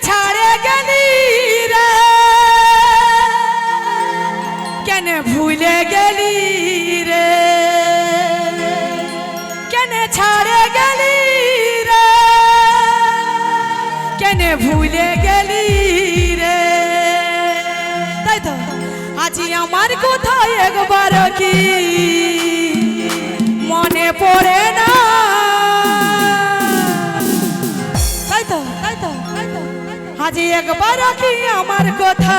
ছাড়ে গেলি কেন ভুলে গেলি রে? কেন ছাড়ে গেলি রে? কেন ভুলে গেলি রে? তাই তো? আজি আমার কোথায় একবার কি? মনে পড়ে একবার কি আমার কথা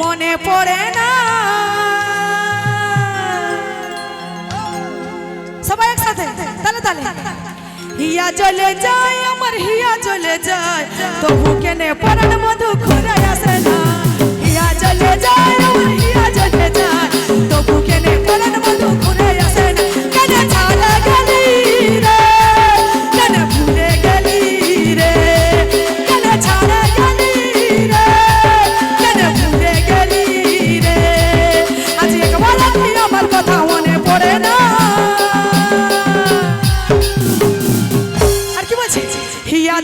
মনে পড়ে না? সবাই একসাথে? তাহলে তালে। হিয়া চলে যায়, আমার হিয়া চলে যায়। তবু কেনে পরাণ মধু ঘুরে আসে না। হিয়া চলে যায়, আমার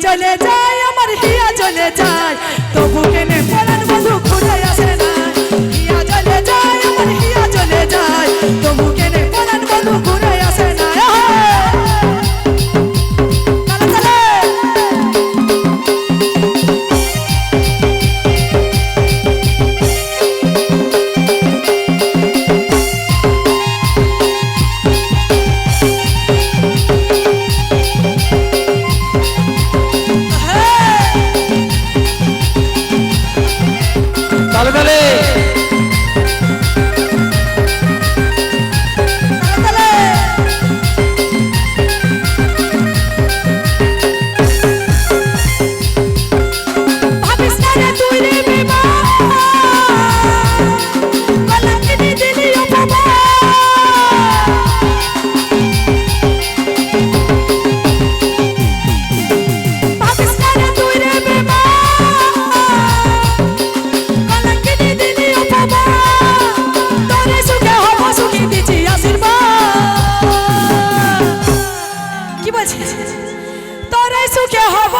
চলে যায়। তালে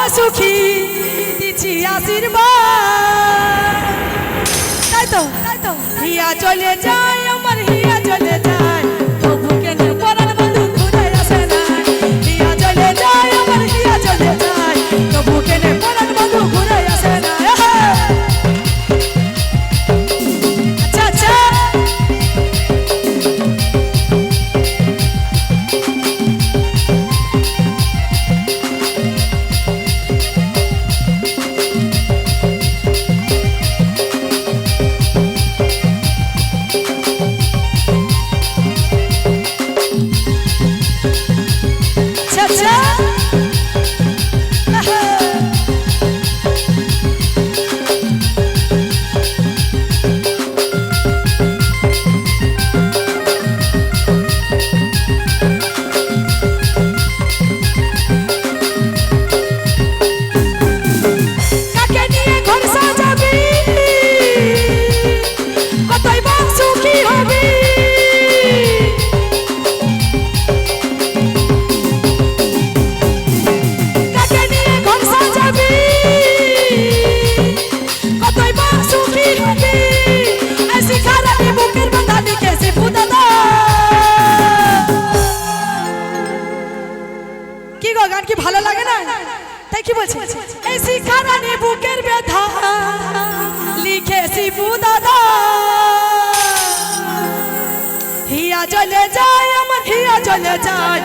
সুখে দিছি আশীর্বাদ। তাই তো? তাই তো। চলে যায় গো, গান কি ভালো লাগে না? তাই কি বলছি? এই শিখারানি বুকের ব্যথা লিখে শিবু দাদা। হিয়া চলে যায়, আমার হিয়া চলে যায়।